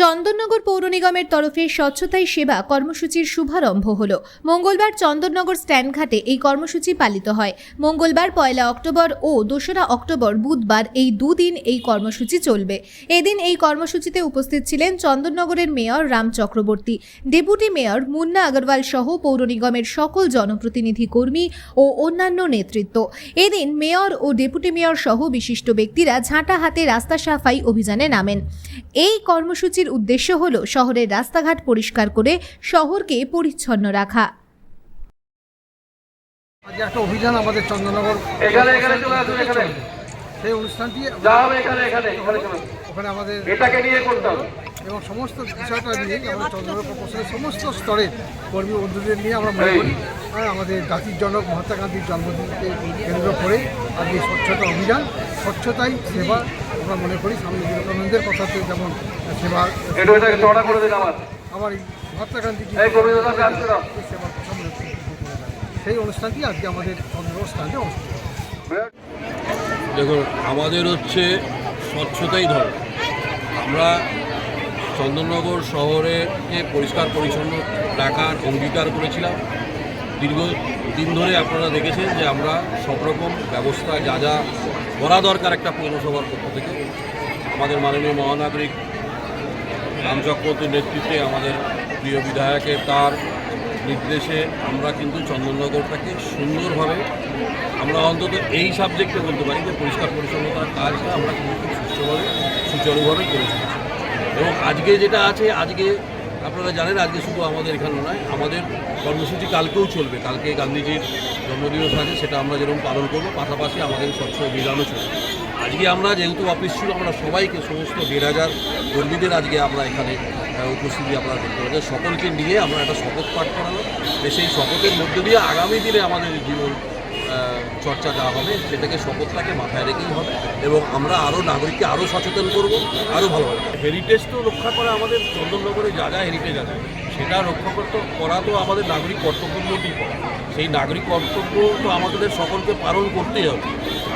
চন্দননগর পৌর নিগমের তরফে স্বচ্ছতাই সেবা কর্মসূচির শুভারম্ভ হল। মঙ্গলবার চন্দননগর স্ট্যান্ড ঘাটে এই কর্মসূচি পালিত হয়। মঙ্গলবার পয়লা অক্টোবর ও দোসরা অক্টোবর বুধবার এই দুদিন এই কর্মসূচি চলবে। এদিন এই কর্মসূচিতে উপস্থিত ছিলেন চন্দননগরের mayor Ram Chakraborty, deputy mayor Munna Agarwal সহ পৌর নিগমের সকল জনপ্রতিনিধি কর্মী ও অন্যান্য নেতৃত্ব। এদিন মেয়র ও ডেপুটি মেয়র সহ বিশিষ্ট ব্যক্তিরা ঝাঁটা হাতে রাস্তা সাফাই অভিযানে নামেন। এই কর্মসূচির উদ্দেশ্য হল শহরের রাস্তাঘাট পরিষ্কার করে শহরকে পরিচ্ছন্ন রাখা। একটা অভিযান আমাদের চন্দ্রনগর এখানে এখানে চলে আসুন এখানে। সেই অনুষ্ঠানটি যা এখানে এখানে এখানে ওখানে আমাদের এটাকে নিয়ে করতে হবে। এবং সমস্ত বিষয়টা নিয়ে আমরা চন্দ্রনগর কর্পোরেশনের সমস্ত স্তরের কর্মী বন্ধুদের নিয়ে আমরা মনে করি আর আমাদের জাতির জনক মহাত্মা গান্ধীর জন্মদিনকে কেন্দ্র করে আজকে স্বচ্ছতা অভিযান স্বচ্ছতাই সেবা আমরা মনে করি স্বামী বিবেকানন্দের কথাতে যেমন সেবা আবার মহাত্মা। সেবার কথা মনে সেই অনুষ্ঠানটি আজকে আমাদের চন্দ্রনগর স্থানে অনুষ্ঠিত দেখুন আমাদের হচ্ছে স্বচ্ছতাই ধর্ম। আমরা চন্দননগর শহরেকে পরিষ্কার পরিচ্ছন্ন রাখার অঙ্গীকার করেছিলাম। দীর্ঘ দিন ধরে আপনারা দেখেছেন যে আমরা সব রকম ব্যবস্থা যা যা করা দরকার একটা পৌরসভার পক্ষ থেকে। আমাদের মাননীয় মহানাগরিক রাম চক্রবর্তীর নেতৃত্বে আমাদের প্রিয় বিধায়কের তার নির্দেশে আমরা কিন্তু চন্দননগরটাকে সুন্দরভাবে আমরা অন্তত এই সাবজেক্টে বলতে পারি যে পরিষ্কার পরিচ্ছন্নতার কাজটা আমরা কিন্তু খুব সুষ্ঠুভাবে, সুচারুভাবে করে চলেছি। এবং আজকে যেটা আছে, আজকে আপনারা জানেন, আজকে শুধু আমাদের এখানে নয়, আমাদের কর্মসূচি কালকেও চলবে। কালকে গান্ধীজির জন্মদিবস আছে সেটা আমরা যেরকম পালন করব, পাশাপাশি আমাদের স্বচ্ছ অভিযানও চলবে। আজকে আমরা যেহেতু অফিস ছিল, আমরা সবাইকে সমস্ত দেড় হাজার কর্মীদের আজকে আমরা এখানে উপস্থিতি আপনারা দেখতে পাচ্ছেন। সকলকে নিয়ে আমরা একটা শপথ পাঠ করানো সেই শপথের মধ্যে দিয়ে আগামী দিনে আমাদের জীবন চর্চা যা হবে, সেটাকে শপথটাকে মাথায় রেখেই হবে এবং আমরা আরও নাগরিককে আরও সচেতন করব, আরও ভালো হবে। হেরিটেজ তো রক্ষা করা আমাদের চন্দননগরে যা যা হেরিটেজ আছে। সেটা রক্ষা করতে করা তো আমাদের নাগরিক পড়ে সেই নাগরিক কর্তব্য তো আমাদের সকলকে পালন করতেই হবে।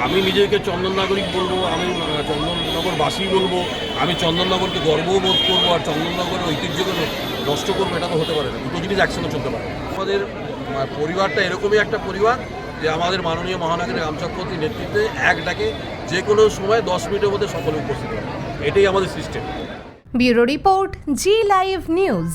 আমি নিজেকে চন্দন নাগরিক বলব, আমি চন্দননগরবাসী বলব, আমি চন্দননগরকে গর্বও বোধ করব, আর চন্দননগরের ঐতিহ্যকে নষ্ট করব, এটা তো হতে পারে না। দুটো জিনিস একসঙ্গে চলতে পারে। আমাদের পরিবারটা এরকমই একটা পরিবার যে আমাদের মাননীয় মহানগরের রামচক্রবর্তীর নেতৃত্বে এক ডাকে যে কোনো সময় দশ মিনিটের মধ্যে সকলে উপস্থিত হবে। এটাই আমাদের system. Bureau report Zee live news.